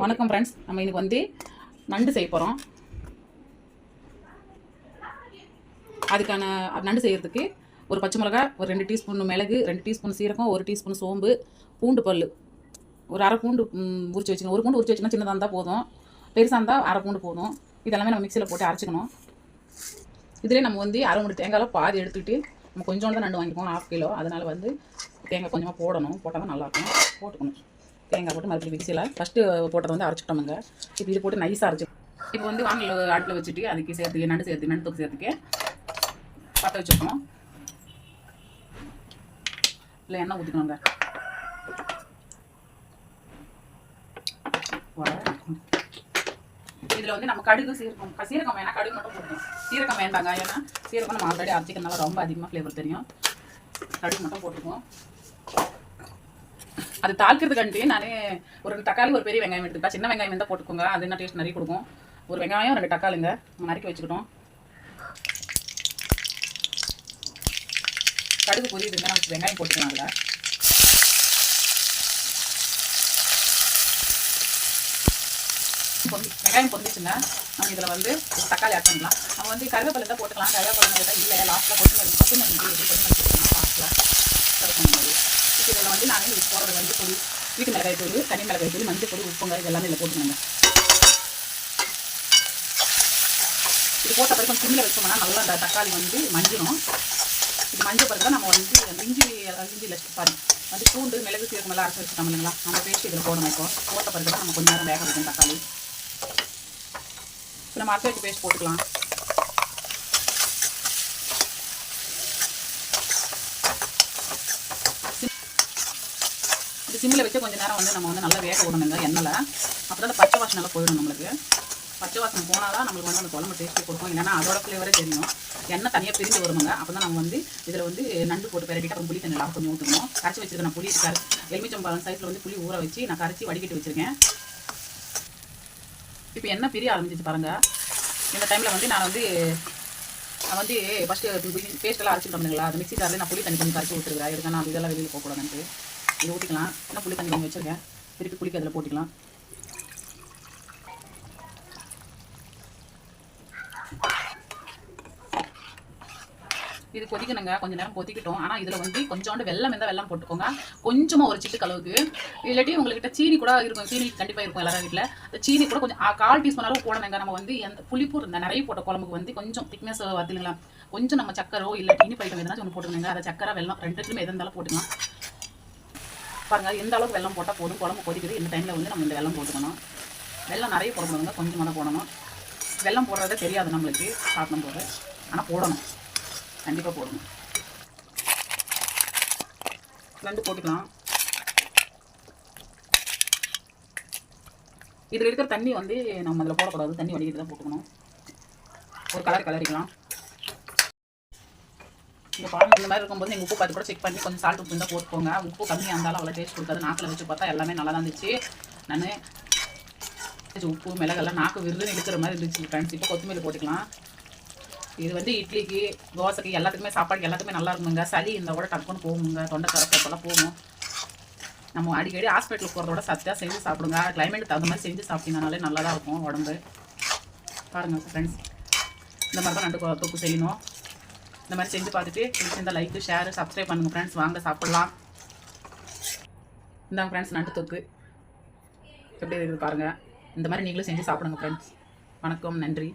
வணக்கம் ஃப்ரெண்ட்ஸ் நம்ம இன்னைக்கு வந்து நண்டு செய்ய போகிறோம் அதுக்கான நண்டு செய்கிறதுக்கு ஒரு பச்சை மிளகா ஒரு ரெண்டு டீஸ்பூன் மிளகு ரெண்டு டீஸ்பூன் சீரகம் ஒரு டீஸ்பூன் சோம்பு பூண்டு பல் ஒரு அரை பூண்டு உரிச்சு வச்சுக்கணும். ஒரு பூண்டு உரிச்சு வச்சுக்கணும் சின்னதாக இருந்தால் போதும். பெருசாக இருந்தால் அரை பூண்டு போதும். இதெல்லாமே நம்ம மிக்சியில் போட்டு அரைச்சிக்கணும். இதிலே நம்ம வந்து அரை மூணு தேங்காயில் பாதி எடுத்துக்கிட்டு நம்ம கொஞ்சோண்டு தான் நண்டு வாங்கிப்போம். Half kilo. அதனால் வந்து தேங்காய் கொஞ்சமாக போடணும். போட்டால் தான் நல்லாயிருக்கும் போட்டுக்கணும். தேங்காய் போட்டு மறுபடியும் மிக்சியில் ஃபஸ்ட்டு போட்டதை வந்து அரைச்சிட்டோமுங்க இப்போ இது போட்டு நைஸாக அரைச்சி இப்போ வந்து வாங்கல ஆட்டில் வச்சுட்டு அதுக்கு சேர்த்துக்கு நண்டு சேர்த்து நண்டு தொக்கு சேர்த்துக்கு பற்ற வச்சுக்கணும் இல்லை எண்ணெய் ஊற்றிக்கணுங்க இதில் வந்து நம்ம கடுகு சீரகம் சீரகம் வேணா கடுகு மட்டும் போடணும் சீரகம் வேண்டாங்க ஏன்னா சீரகம் நம்ம ஆல்ரெடி அரைச்சிக்கிறதுனால ரொம்ப அதிகமாக ஃப்ளேவர் தெரியும். கடுகு மட்டும் போட்டுக்குவோம். அது தாளிக்கிறதுக்காண்டி நான் ஒரு தக்காளி ஒரு பெரிய வெங்காயம் எடுத்துக்கிட்டா சின்ன வெங்காயம் இருந்தால் போட்டுக்கோங்க. அது என்ன டேஸ்ட் நிறைய கொடுக்கும். ஒரு வெங்காயம் ரெண்டு தக்காளிங்க. நறுக்கி வச்சுக்கிட்டோம். கடுகு பொரியுதுங்க நமக்கு வெங்காயம் போட்டுக்கலாம் அதில். பொந்தி வெங்காயம் பொந்திச்சுங்க நம்ம இதில் வந்து ஒரு தக்காளி ஆட் பண்ணலாம் நம்ம வந்து கருவேப்பிலை தான் போட்டுக்கலாம். கருவேப்பிலை தான் இல்லை லாஸ்ட்டில் கொத்தமல்லி கொத்தமல்லி கொத்தமல்லி போட்டுக்கலாம் லாஸ்ட்டில் கருவேப்பிலை இப்போ இதில் வந்து நான் இது போடுறது வந்து பொடி வீட்டு மிளகாய் தூள் தனி மிளகாய் தூள் மஞ்சள் பொடி உப்புங்க இது எல்லாமே இதில் போட்டுக்கணுங்க இது போட்ட பிறகு கொஞ்சம் சிம்மில் வச்சோம்னா நல்லா அந்த தக்காளி வந்து மஞ்சிடும் இது மஞ்சள் பிறகு தான் நம்ம வந்து இஞ்சி இஞ்சி லட்சம் பாருங்க வந்து பூண்டு மிளகு சீரகம் எல்லாம் அரைச்சி வச்சுட்டோம் இல்லைங்களா? நம்ம பேஸ்ட் இதில் போடணும் இப்போ. போட்ட பிறகு தான் நம்ம கொஞ்சம் நேரம் வேக வைக்கணும் தக்காளி. இப்போ நம்ம அரைச்சி வச்சு பேஸ்ட் போட்டுக்கலாம். இது சிம்மில் வச்சு கொஞ்ச நேரம் வந்து நம்ம வந்து நல்லா வேக விடணுங்க எண்ணெயில். அப்போ தான் பச்சை வாசனை நல்லா போயிடும் நம்மளுக்கு. பச்சை வாசனை போனால் தான் நம்மளுக்கு வந்து அந்த குழம்பு டேஸ்ட்டு கொடுக்கும். இல்லைன்னா அதோட ஃப்ளேவரே தெரியும். எண்ணெய் தனியாக பிரிஞ்சு வருமுங்க. அப்போ தான் நம்ம வந்து இதில் வந்து நண்டு போட்டு பெரட்டிட்டு அப்புறம் புளி தண்ணி கொஞ்சம் ஊற்றணும் கரைச்சி வச்சுருக்கேன் நான் புளி கரை எலுமிச்சம்பழம் சைஸில் வந்து புளி ஊற வச்சு நான் கரைச்சி வடிகட்டி வச்சுருக்கேன். இப்போ எண்ணெய் பிரிய ஆரம்பிச்சிச்சு பாருங்க. இந்த டைமில் வந்து நான் வந்து நான் வந்து ஃபஸ்ட்டு பேஸ்ட்டெல்லாம் அரைச்சிட்டு வந்தீங்களா அது மிக்சி ஜாரில் நான் புளி தண்ணி கொஞ்சம் கரைச்சி ஊற்றுருக்கேன் இதுக்கு நான் இதெல்லாம் வெளியில் போகக்கூடாதுன்ட்டு. இது ஊற்றிக்கலாம் இன்னும் புளி தண்ணி கொஞ்சம் வச்சுருக்கேன். திருப்பி புளிக்கு அதில் போட்டுக்கலாம். இது கொதிக்கணுங்க. கொஞ்ச நேரம் கொதிக்கட்டும். ஆனால் இதில் வந்து கொஞ்சோண்டு வெள்ளம் இருந்தால் வெள்ளம் போட்டுக்கோங்க. கொஞ்சமாக ஒரு சிட்டு அளவுக்கு இல்லாட்டி உங்கள்கிட்ட சீனி கூட இருக்கும். சீனி கண்டிப்பாக இருக்கும் எல்லாரும் வீட்டில் அந்த சீனி கூட கொஞ்சம் கால் டீஸ்பூன் அளவு போடணுங்க. நம்ம வந்து எந்த புளிப்பு இந்த நிறைய போட்ட குழம்புக்கு வந்து கொஞ்சம் திக்னஸ் வருதுங்களா? கொஞ்சம் நம்ம சக்கரோ இல்லை இனிப்பு ஐட்டம் எதனாச்சும் ஒன்று போட்டுக்கணுங்க. அதை சக்கரை வெள்ளம் ரெண்டுத்துலையுமே எது இருந்தாலும் போட்டுக்கலாம். பாருங்க எந்த அளவுக்கு வெள்ளம் போட்டால் போதும்? குழம்பு கொதிக்குது. இந்த டைமில் வந்து நம்ம இந்த வெள்ளம் போட்டுக்கணும். வெள்ளம் நிறைய போடணுங்க கொஞ்சமாக தான் போடணும். வெள்ளம் போடுறதே தெரியாது நம்மளுக்கு. சாப்பிடும் போது. ஆனால் போடணும். கண்டிப்பாக போடணும். ரெண்டு போட்டுக்கலாம். இதில் இருக்கிற தண்ணி வந்து நம்ம அதில் போடக்கூடாது. தண்ணி வடிக்கிட்டு தான் போட்டுக்கணும். ஒரு கலர் கலரிக்கலாம் இந்த பாருங்க இந்த மாதிரி இருக்கும்போது நீங்கள் உப்பு பார்த்து கூட செக் பண்ணி கொஞ்சம் சால்ட் உப்பு இருந்தால் போட்டுக்கோங்க. உப்பு கம்மியாக இருந்தாலும் அவ்வளோ டேஸ்ட் கொடுக்காது. நாக்கில் வச்சு பார்த்தா எல்லாமே நல்லா தான் இருந்துச்சு. நான் உப்பு மிளகெல்லாம் நாக்கு விருதுன்னு இருக்கிற மாதிரி இருந்துச்சு ஃப்ரெண்ட்ஸ் இப்போ கொத்தமல்லி போட்டுக்கலாம். இது வந்து இட்லிக்கு தோசைக்கு எல்லாத்துக்குமே சாப்பாடுக்கு எல்லாத்துக்குமே நல்லா இருக்குங்க. சளி இந்த கூட டக்குன்னு போகுங்க. தொண்டை கரப்பெல்லாம் போகும். நம்ம அடிக்கடி ஹாஸ்பிட்டலுக்கு போகிறதோட சத்தியாக செஞ்சு சாப்பிடுங்க. கிளைமேட்டுக்கு தகுந்த மாதிரி செஞ்சு சாப்பிட்டீங்கனாலே நல்லா தான் இருக்கும் உடம்பு. பாருங்கள் ஃப்ரெண்ட்ஸ் இந்த மாதிரி தான் நண்டு கொ- செய்யணும். இந்த மாதிரி செஞ்சு பார்த்துட்டு பிடிச்சிருந்தா லைக் ஷேர் சப்ஸ்கிரைப் பண்ணுங்கள் ஃப்ரெண்ட்ஸ் வாங்க சாப்பிட்லாம். இந்தாங்க ஃப்ரெண்ட்ஸ் நண்டு தொக்கு. எப்படி இருக்குது பாருங்கள் இந்த மாதிரி நீங்களும் செஞ்சு சாப்பிடுங்க ஃப்ரெண்ட்ஸ் வணக்கம் நன்றி.